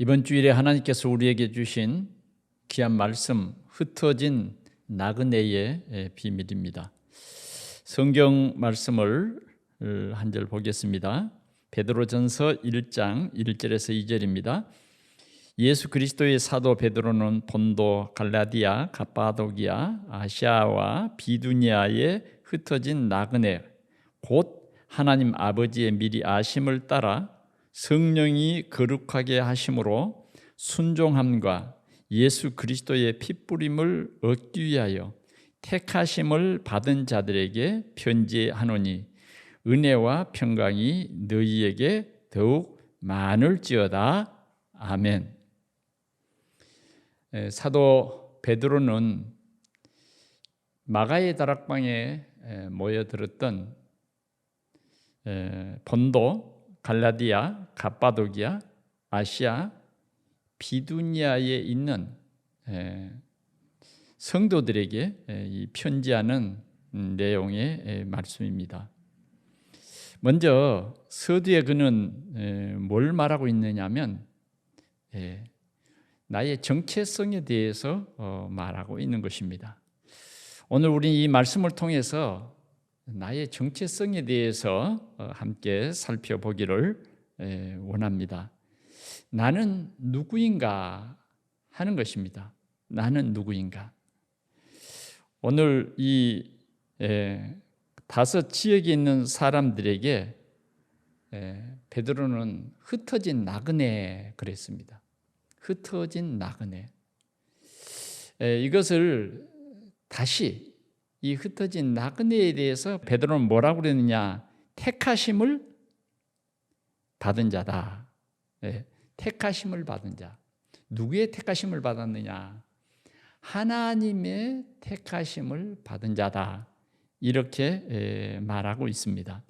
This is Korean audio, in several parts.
이번 주일에 하나님께서 우리에게 주신 귀한 말씀 흩어진 나그네의 비밀입니다. 성경 말씀을 한 절 보겠습니다. 베드로전서 1장 1절에서 2절입니다. 예수 그리스도의 사도 베드로는 본도, 갈라디아, 가파도기아, 아시아와 비두니아에 흩어진 나그네 곧 하나님 아버지의 미리 아심을 따라 성령이 거룩하게 하심으로 순종함과 예수 그리스도의 핏부림을 얻기 위하여 택하심을 받은 자들에게 편지하노니 은혜와 평강이 너희에게 더욱 많을지어다 아멘. 사도 베드로는 마가의 다락방에 모여들었던 본도, 갈라디아, 갑바도기아, 아시아, 비두니아에 있는 성도들에게 이 편지하는 내용의 말씀입니다. 먼저 서두에 그는 뭘 말하고 있느냐면 나의 정체성에 대해서 어, 말하고 있는 것입니다. 오늘 우리 이 말씀을 통해서 나의 정체성에 대해서 어, 함께 살펴보기를 원합니다. 나는 누구인가 하는 것입니다. 나는 누구인가. 오늘 이 다섯 지역에 있는 사람들에게 베드로는 흩어진 나그네 그랬습니다. 흩어진 나그네. 이것을 다시 이 흩어진 나그네에 대해서 베드로는 뭐라고 그랬느냐? 택하심을 받은 자다. 택하심을 받은 자. 누구의 택하심을 받았느냐? 하나님의 택하심을 받은 자다. 이렇게 말하고 있습니다.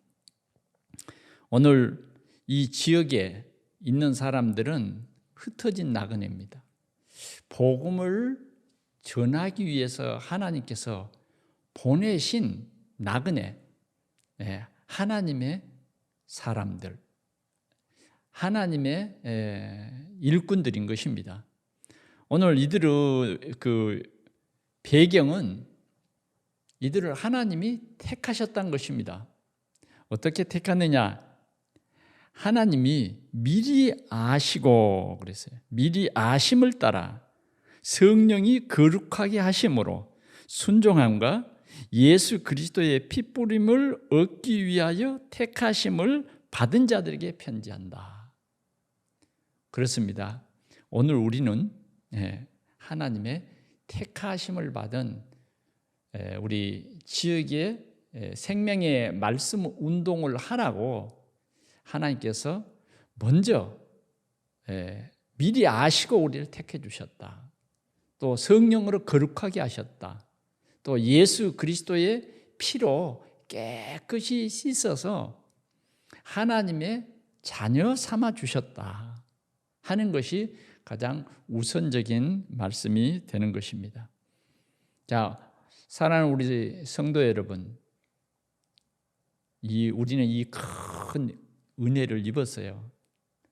오늘 이 지역에 있는 사람들은 흩어진 나그네입니다. 복음을 전하기 위해서 하나님께서 보내신 나그네, 하나님의 사람들, 하나님의 일꾼들인 것입니다. 오늘 이들의 그 배경은 이들을 하나님이 택하셨다는 것입니다. 어떻게 택하느냐? 하나님이 미리 아시고 그랬어요. 미리 아심을 따라 성령이 거룩하게 하심으로 순종함과 예수 그리스도의 핏부림을 얻기 위하여 택하심을 받은 자들에게 편지한다. 그렇습니다. 오늘 우리는 예, 하나님의 택하심을 받은 예, 우리 지역의 예, 생명의 말씀 운동을 하라고 하나님께서 먼저 미리 아시고 우리를 택해 주셨다. 또 성령으로 거룩하게 하셨다. 또 예수 그리스도의 피로 깨끗이 씻어서 하나님의 자녀 삼아 주셨다 하는 것이 가장 우선적인 말씀이 되는 것입니다. 자, 사랑하는 우리 성도 여러분, 이 우리는 이 큰 은혜를 입었어요.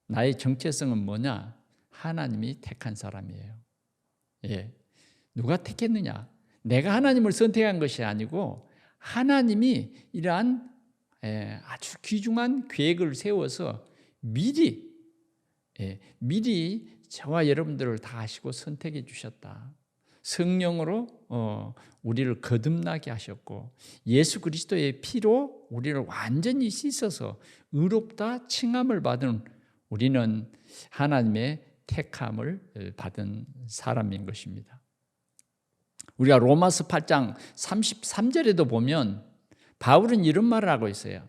나의 정체성은 뭐냐? 하나님이 택한 사람이에요. 예. 누가 택했느냐? 내가 하나님을 선택한 것이 아니고 하나님이 이러한 예, 아주 귀중한 계획을 세워서 미리 예, 미리 저와 여러분들을 다 아시고 선택해 주셨다. 성령으로 어, 우리를 거듭나게 하셨고 예수 그리스도의 피로 우리를 완전히 씻어서 의롭다 칭함을 받은 우리는 하나님의 택함을 받은 사람인 것입니다. 우리가 로마서 8장 33절에도 보면 바울은 이런 말을 하고 있어요.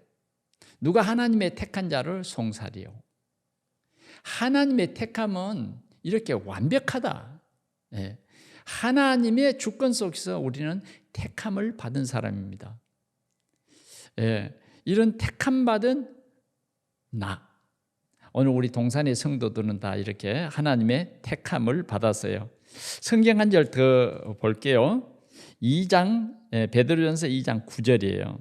누가 하나님의 택한 자를 송사리요. 하나님의 택함은 이렇게 완벽하다. 예. 하나님의 주권 속에서 우리는 택함을 받은 사람입니다. 예. 이런 택함 받은 나. 오늘 우리 동산의 성도들은 다 이렇게 하나님의 택함을 받았어요. 성경 한 절 더 볼게요. 2장 예, 베드로전서 2장 9절이에요.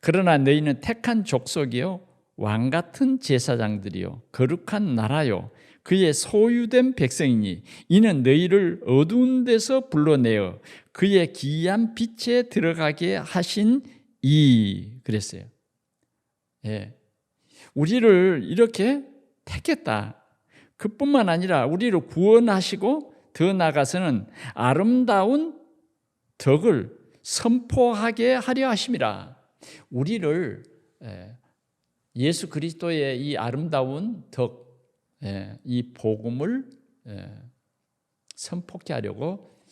그러나 너희는 택한 족속이요 왕 같은 제사장들이요 거룩한 나라요 그의 소유된 백성이니 이는 너희를 어두운 데서 불러내어 그의 기이한 빛에 들어가게 하신 이 그랬어요. 예. 우리를 이렇게 택했다. 그뿐만 아니라 우리를 구원하시고 더 나아가서는 아름다운 덕을 선포하게 하려 하심이라. 우리를 예, 예수 그리스도의 이 아름다운 덕, 예, 이 복음을 예, 선포케 하려고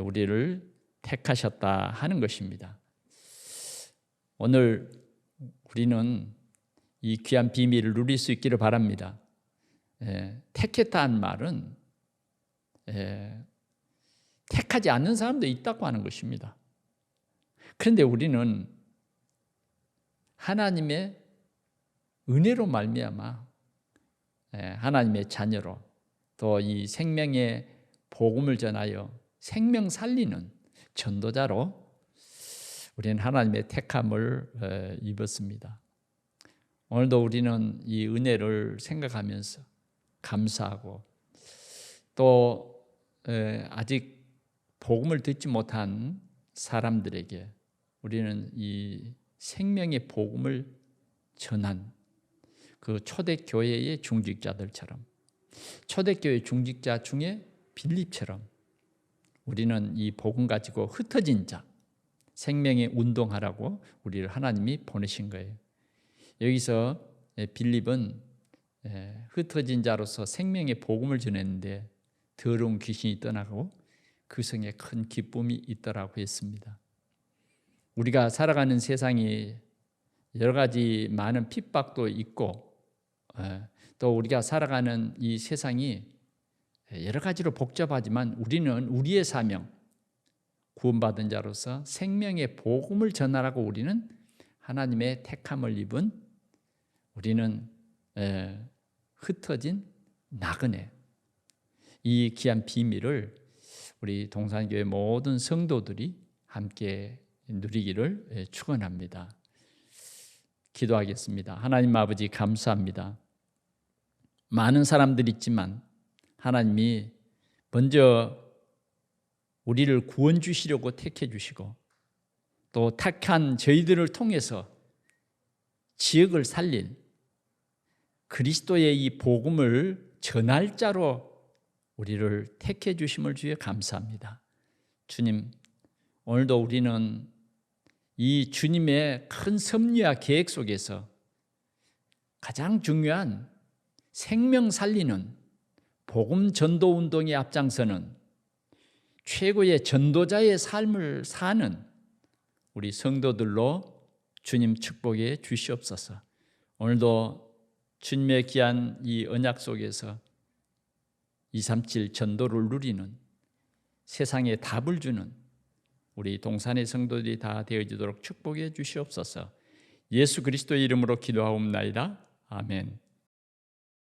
우리를 택하셨다 하는 것입니다. 오늘 우리는 이 귀한 비밀을 누릴 수 있기를 바랍니다. 택했다는 말은 택하지 않는 사람도 있다고 하는 것입니다. 그런데 우리는 하나님의 은혜로 말미암아 하나님의 자녀로 또 이 생명의 복음을 전하여 생명 살리는 전도자로 우리는 하나님의 택함을 입었습니다. 오늘도 우리는 이 은혜를 생각하면서 감사하고 또 아직 복음을 듣지 못한 사람들에게 우리는 이 생명의 복음을 전한 그 초대 교회의 중직자들처럼 초대 교회 중직자 중에 빌립처럼 우리는 이 복음 가지고 흩어진 자 생명의 운동하라고 우리를 하나님이 보내신 거예요. 여기서 빌립은 흩어진 자로서 생명의 복음을 전했는데 더러운 귀신이 떠나고 그 성에 큰 기쁨이 있더라고 했습니다. 우리가 살아가는 세상이 여러 가지 많은 핍박도 있고 또 우리가 살아가는 이 세상이 여러 가지로 복잡하지만 우리는 우리의 사명 구원받은 자로서 생명의 복음을 전하라고 우리는 하나님의 택함을 입은 우리는 흩어진 나그네 이 귀한 비밀을 우리 동산교회 모든 성도들이 함께 누리기를 축원합니다. 기도하겠습니다. 하나님 아버지 감사합니다. 많은 사람들이 있지만 하나님이 먼저 우리를 구원 주시려고 택해 주시고 또 택한 저희들을 통해서 지역을 살릴 그리스도의 이 복음을 전할 자로 우리를 택해 주심을 주에 감사합니다. 주님, 오늘도 우리는 이 주님의 큰 섭리와 계획 속에서 가장 중요한 생명 살리는 복음 전도 운동에 앞장서는 최고의 전도자의 삶을 사는 우리 성도들로 주님 축복해 주시옵소서. 오늘도 주님의 귀한 이 언약 속에서 237 전도를 누리는 세상에 답을 주는 우리 동산의 성도들이 다 되어지도록 축복해 주시옵소서. 예수 그리스도의 이름으로 기도하옵나이다. 아멘.